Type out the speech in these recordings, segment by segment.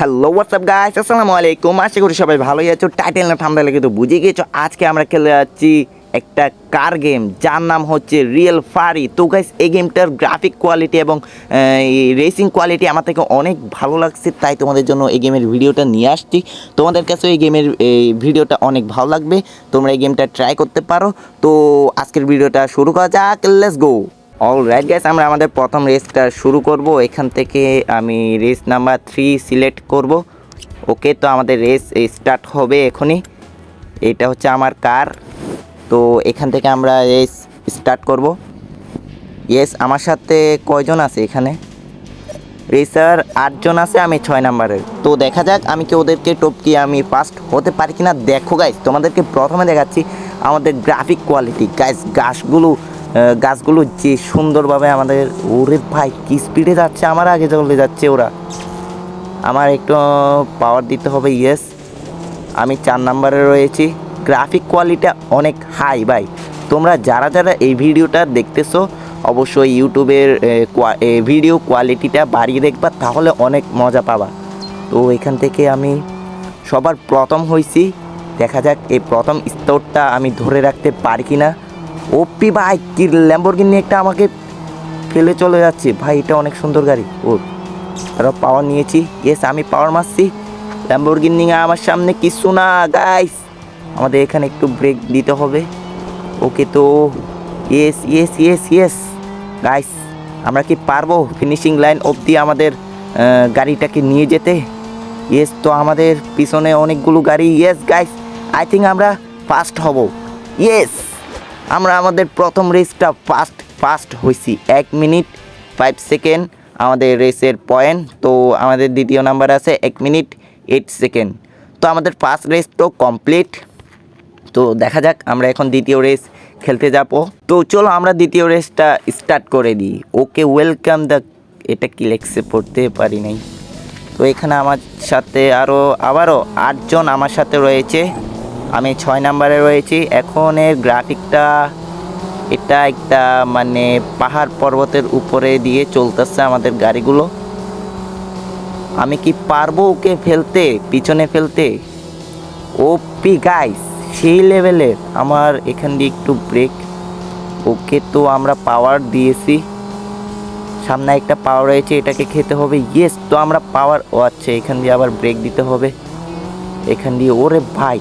Hello WhatsApp guys আসসালামু আলাইকুম আশা করি সবাই ভালোই আছো। টাইটেল না ঠান্ডা লেগে তো বুঝে গিয়েছো। আজকে আমরা খেলে যাচ্ছি একটা কার গেম যার নাম হচ্ছে রিয়েল ফারি তো গাইস এই গেমটার গ্রাফিক কোয়ালিটি এবং রেসিং কোয়ালিটি আমার থেকে অনেক ভালো লাগছে। তাই তোমাদের জন্য এই গেমের ভিডিওটা নিয়ে আসছি। তোমাদের কাছেও এই গেমের এই ভিডিওটা অনেক ভালো লাগবে। তোমরা এই গেমটা ট্রাই করতে পারো। তো আজকের ভিডিওটা শুরু করা যাক। Let's go all right guys আমরা আমাদের প্রথম রেসটা শুরু করব। এখান থেকে আমি রেস নাম্বার থ্রি সিলেক্ট করব। ওকে তো আমাদের রেস স্টার্ট হবে এখনই। এটা হচ্ছে আমার কার তো এখান থেকে আমরা রেস স্টার্ট করব। ইয়েস আমার সাথে কয়জন আছে এখানে? রেসার আটজন আছে, আমি ছয় নাম্বারের। তো দেখা যাক, আমি কি ওদেরকে টপকি আমি ফার্স্ট হতে পারি কিনা? দেখো গাইস তোমাদেরকে প্রথমে দেখাচ্ছি আমাদের গ্রাফিক কোয়ালিটি গাইস গাছগুলো গাছগুলো যে সুন্দরভাবে আমাদের, ওরে ভাই, কি স্পিডে যাচ্ছে, আমার আগে চলে যাচ্ছে ওরা। আমার একটু পাওয়ার দিতে হবে ইয়েস আমি চার নাম্বারে রয়েছি। গ্রাফিক কোয়ালিটি অনেক হাই ভাই। তোমরা যারা যারা এই ভিডিওটা দেখতেছো, অবশ্যই ইউটিউবের ভিডিও কোয়ালিটিটা বাড়িয়ে দেখবা, তাহলে অনেক মজা পাবা। তো এখান থেকে আমি সবার প্রথম হয়েছি দেখা যাক এই প্রথম স্তরটা আমি ধরে রাখতে পারি কি না ওপি ভাই, কি ল্যাম্বরগিনি একটা আমাকে ফেলে চলে যাচ্ছে। ভাই, এটা অনেক সুন্দর গাড়ি। ও আরও পাওয়ার নিয়েছি। ইয়েস আমি পাওয়ার মারছি। ল্যাম্বরগিনি আমার সামনে কিছু না গাইস আমাদের এখানে একটু ব্রেক দিতে হবে। ওকে তো yes yes yes yes guys আমরা কি পারব ফিনিশিং লাইন অবধি আমাদের গাড়িটাকে নিয়ে যেতে? ইয়েস তো আমাদের পিছনে অনেকগুলো গাড়ি। ইয়েস গাইস আই থিঙ্ক আমরা ফার্স্ট হব। ইয়েস আমরা আমাদের প্রথম রেসটা ফার্স্ট ফার্স্ট হয়েছি এক মিনিট ফাইভ সেকেন্ড আমাদের রেসের পয়েন্ট তো আমাদের দ্বিতীয় নাম্বার আছে এক মিনিট এইট সেকেন্ড তো আমাদের ফার্স্ট রেস তো কমপ্লিট তো দেখা যাক, আমরা এখন দ্বিতীয় রেস খেলতে যাব। তো চলো আমরা দ্বিতীয় রেসটা স্টার্ট করে দিই। ওকে ওয়েলকাম দ্য এটা কি লেখছে? পড়তে পারি নাই। তো এখানে আমার সাথে আরও আবারও আটজন আমার সাথে রয়েছে। আমি ছয় নাম্বারে রয়েছি। এখন এর গ্রাফিকটা এটা একটা মানে পাহাড় পর্বতের উপরে দিয়ে চলতেছে আমাদের গাড়িগুলো। আমি কি পারব ওকে ফেলতে, পিছনে ফেলতে? ও পি গাইস সেই লেভেলের আমার এখান দিয়ে একটু ব্রেক ওকে তো আমরা পাওয়ার দিয়েছি। সামনে একটা পাওয়ার রয়েছে, এটাকে খেতে হবে। ইয়েস তো আমরা পাওয়ার ও আচ্ছা এখান দিয়ে আবার ব্রেক দিতে হবে। এখান দিয়ে, ওরে ভাই।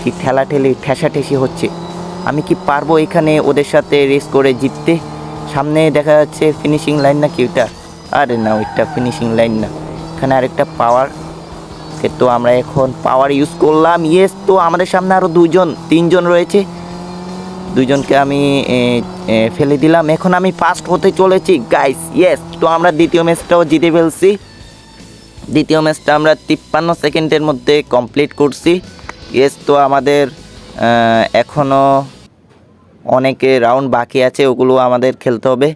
কি ঠেলা ঠেলি ঠেসা ঠেসি হচ্ছে। আমি কি পারব এখানে ওদের সাথে রেস করে জিততে? সামনে দেখা যাচ্ছে ফিনিশিং লাইন না কি ওইটা? আরে না, ওইটা ফিনিশিং লাইন না। এখানে আরেকটা পাওয়ার তো আমরা এখন পাওয়ার ইউজ করলাম। ইয়েস তো আমাদের সামনে আরও দুজন, তিনজন রয়েছে। দুজনকে আমি ফেলে দিলাম। এখন আমি ফার্স্ট হতে চলেছি। গাইস ইয়েস তো আমরা দ্বিতীয় ম্যাচটাও জিতে ফেলছি। দ্বিতীয় ম্যাচটা আমরা তিপ্পান্ন সেকেন্ডের মধ্যে কমপ্লিট করছি। ইয়েস তো আমাদের এখনও অনেকে রাউন্ড বাকি আছে, ওগুলো আমাদের খেলতে হবে।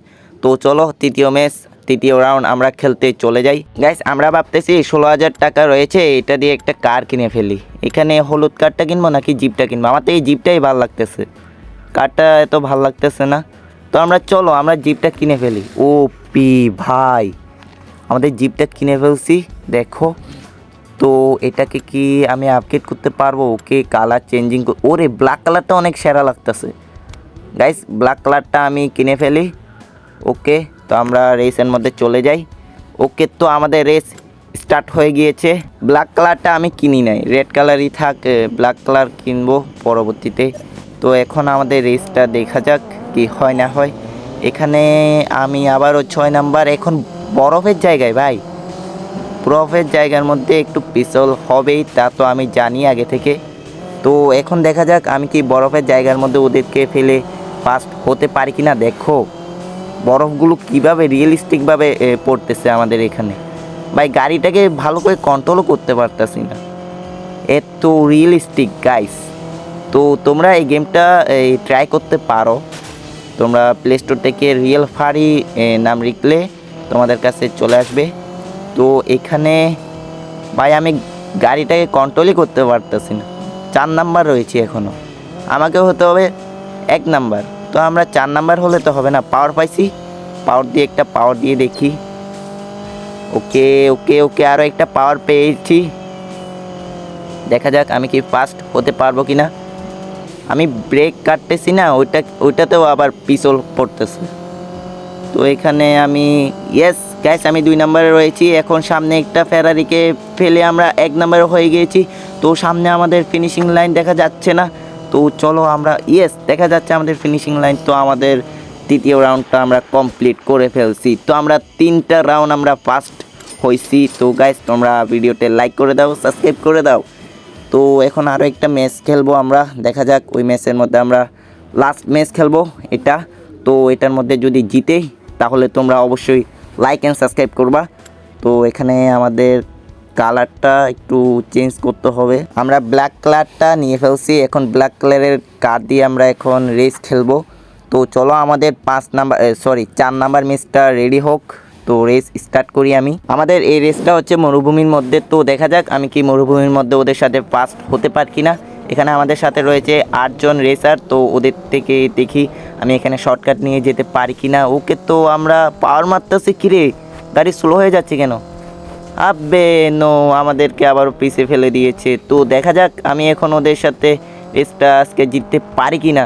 তো চলো, তৃতীয় ম্যাচ তৃতীয় রাউন্ড আমরা খেলতে চলে যাই। গাইস আমরা ভাবতেছি ষোলো হাজার টাকা রয়েছে, এটা দিয়ে একটা কার কিনে ফেলি। এখানে হলুদ কারটা কিনবো নাকি জিপটা কিনবো? আমার তো এই জিপটাই ভালো লাগতেছে। কারটা এত ভালো লাগতেছে না। তো আমরা চলো, আমরা জিপটা কিনে ফেলি। ও পি ভাই, আমাদের জিপটা কিনে ফেলছি, দেখো। তো এটাকে কি আমি আপডেট করতে পারব? ওকে কালার চেঞ্জিং ওরে ব্ল্যাক কালারটা অনেক সেরা লাগতেছে। গাইস ব্ল্যাক কালারটা আমি কিনে ফেলি। ওকে, তো আমরা রেসের মধ্যে চলে যাই। ওকে, তো আমাদের রেস স্টার্ট হয়ে গিয়েছে। ব্ল্যাক কালারটা আমি কিনি নাই। রেড কালারই থাক ব্ল্যাক কালার কিনবো পরবর্তীতে। তো এখন আমাদের রেসটা দেখা যাক কি হয় না হয়। এখানে আমি আবারও ছয় নাম্বার এখন বরফের জায়গায়, ভাই। বরফের জায়গার মধ্যে একটু পিছল হবেই, তা তো আমি জানি আগে থেকে। তো এখন দেখা যাক, আমি কি বরফের জায়গার মধ্যে ওদেরকে ফেলে ফার্স্ট হতে পারি কি না দেখো। বরফগুলো কীভাবে রিয়েলিস্টিকভাবে পড়তেছে আমাদের এখানে। ভাই, গাড়িটাকে ভালো করে কন্ট্রোলও করতে পারতাছি না। এত রিয়েলিস্টিক গাইস তো তোমরা এই গেমটা এই ট্রাই করতে পারো। তোমরা প্লে স্টোর থেকে রিয়েল ফারি নাম লিখলে তোমাদের কাছে চলে আসবে। তো এখানে ভাই আমি গাড়িটাকে কন্ট্রোলই করতে পারতেছি না। চার নাম্বার রয়েছি এখনও আমাকে হতে হবে এক নাম্বার তো আমরা চার নাম্বার হলে তো হবে না পাওয়ার পাইছি। পাওয়ার দিয়ে একটা পাওয়ার দিয়ে দেখি। ওকে ওকে ওকে আরও একটা পাওয়ার পেয়েছি। দেখা যাক আমি কি ফাস্ট হতে পারব কি না আমি ব্রেক কাটতেছি না, ওইটা, ওইটাতেও আবার পিছল পড়তেছে। তো এখানে আমি ইয়েস গ্যাস আমি দুই নম্বরে রয়েছি। এখন সামনে একটা ফেরারিকে ফেলে আমরা এক নম্বরে হয়ে গিয়েছি। তো সামনে আমাদের ফিনিশিং লাইন দেখা যাচ্ছে না। তো চলো আমরা ইয়েস দেখা যাচ্ছে আমাদের ফিনিশিং লাইন তো আমাদের তৃতীয় রাউন্ডটা আমরা কমপ্লিট করে ফেলছি। তো আমরা তিনটা রাউন্ড আমরা ফার্স্ট হয়েছি তো গাইস তোমরা ভিডিওতে লাইক করে দাও সাবস্ক্রাইব করে দাও। তো এখন আরও একটা ম্যাচ খেলব আমরা। দেখা যাক ওই ম্যাচের মধ্যে আমরা লাস্ট ম্যাচ খেলব এটা। তো এটার মধ্যে যদি জিতে, তাহলে তোমরা অবশ্যই লাইক অ্যান্ড সাবস্ক্রাইব করবা। তো এখানে আমাদের কালারটা একটু চেঞ্জ করতে হবে। আমরা ব্ল্যাক কালারটা নিয়ে ফেলছি। এখন ব্ল্যাক কালারের কার দিয়ে আমরা এখন রেস খেলব। তো চলো আমাদের পাঁচ নাম্বার সরি চার নাম্বার ম্যাচটা রেডি হোক। তো রেস স্টার্ট করি আমি। আমাদের এই রেসটা হচ্ছে মরুভূমির মধ্যে। তো দেখা যাক আমি কি মরুভূমির মধ্যে ওদের সাথে ফার্স্ট হতে পারি কি না এখানে আমাদের সাথে রয়েছে আটজন রেসার তো ওদের থেকে দেখি আমি এখানে শর্টকাট নিয়ে যেতে পারি কি না ওকে তো আমরা পাওয়ার মারতেছি কিরে? গাড়ি স্লো হয়ে যাচ্ছে কেন? আবে নো আমাদেরকে আবার পিছে ফেলে দিয়েছে। তো দেখা যাক আমি এখন ওদের সাথে রেসটা আজকে জিততে পারি কি না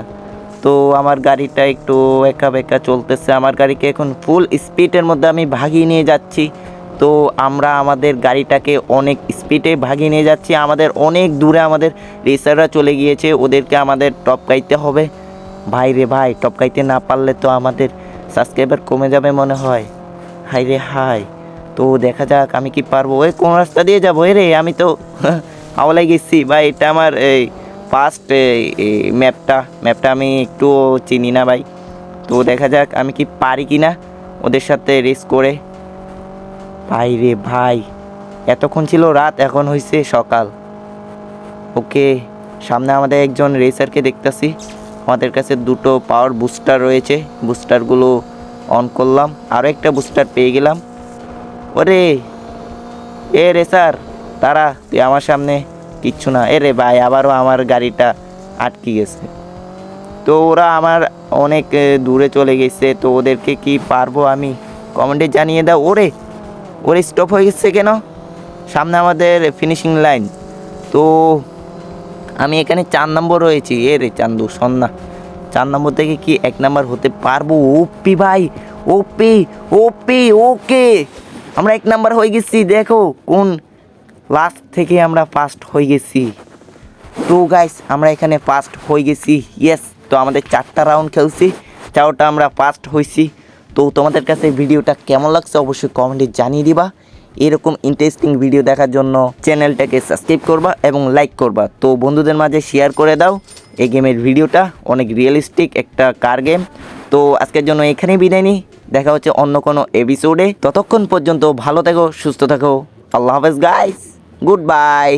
তো আমার গাড়িটা একটু একা বেঁকা চলতেছে। আমার গাড়িকে এখন ফুল স্পিডের মধ্যে আমি ভাগিয়ে নিয়ে যাচ্ছি। তো আমরা আমাদের গাড়িটাকে অনেক স্পিডে ভাগিয়ে নিয়ে যাচ্ছি। আমাদের অনেক দূরে আমাদের রেসাররা চলে গিয়েছে। ওদেরকে আমাদের টপকাইতে হবে। ভাই রে ভাই টপকাইতে না পারলে তো আমাদের সাবস্ক্রাইবার কমে যাবে মনে হয়। হাই রে হাই, তো দেখা যাক আমি কি পারব। ওই কোন রাস্তা দিয়ে যাব? এ রে, আমি তো হাওলাই গেছি। ভাই, এটা আমার এই ফার্স্ট ম্যাপটা ম্যাপটা আমি একটু চিনি না ভাই। তো দেখা যাক আমি কি পারি কি না ওদের সাথে রেস করে। ভাই রে ভাই। এতক্ষণ ছিল রাত, এখন হয়েছে সকাল। ওকে, সামনে আমাদের একজন রেসারকে দেখতেছি। আমাদের কাছে দুটো পাওয়ার বুস্টার রয়েছে। বুস্টারগুলো অন করলাম। আরও একটা বুস্টার পেয়ে গেলাম। ওরে, এ রেসার তারা তুই আমার সামনে কিচ্ছু না। এ রে ভাই, আবারও আমার গাড়িটা আটকে গেছে। তো ওরা আমার অনেক দূরে চলে গেছে। তো ওদেরকে কি পারব আমি? কমেন্টে জানিয়ে দাও। ওরে ওরে স্টপ হয়ে গেছে কেন? সামনে আমাদের ফিনিশিং লাইন তো আমি এখানে চার নম্বর রয়েছি। এ রে চান্দু, সন্না। চার নম্বর থেকে কি এক নম্বর হতে পারব? ওপি ভাই ওপি ওপি ওকে আমরা এক নম্বর হয়ে গেছি, দেখো কোন লাস্ট থেকে আমরা ফার্স্ট হয়ে গেছি। তো গাইস আমরা এখানে ফার্স্ট হয়ে গেছি। ইয়েস তো আমাদের চারটা রাউন্ড খেলছি। চারটা আমরা ফার্স্ট হয়েছি তো তোমাদের কাছে ভিডিওটা কেমন লাগছে অবশ্যই কমেন্টে জানিয়ে দিবা। এরকম ইন্টারেস্টিং ভিডিও দেখার জন্য চ্যানেলটাকে সাবস্ক্রাইব করবা এবং লাইক করবা। তো বন্ধুদের মাঝে শেয়ার করে দাও। এই গেমের ভিডিওটা অনেক রিয়েলিস্টিক একটা কার গেম তো আজকের জন্য এখানেই বিদায় নিই। দেখা হচ্ছে অন্য কোনো এপিসোডে ততক্ষণ পর্যন্ত ভালো থেকো, সুস্থ থাকো। আল্লাহ হাফেজ গাইস গুড বাই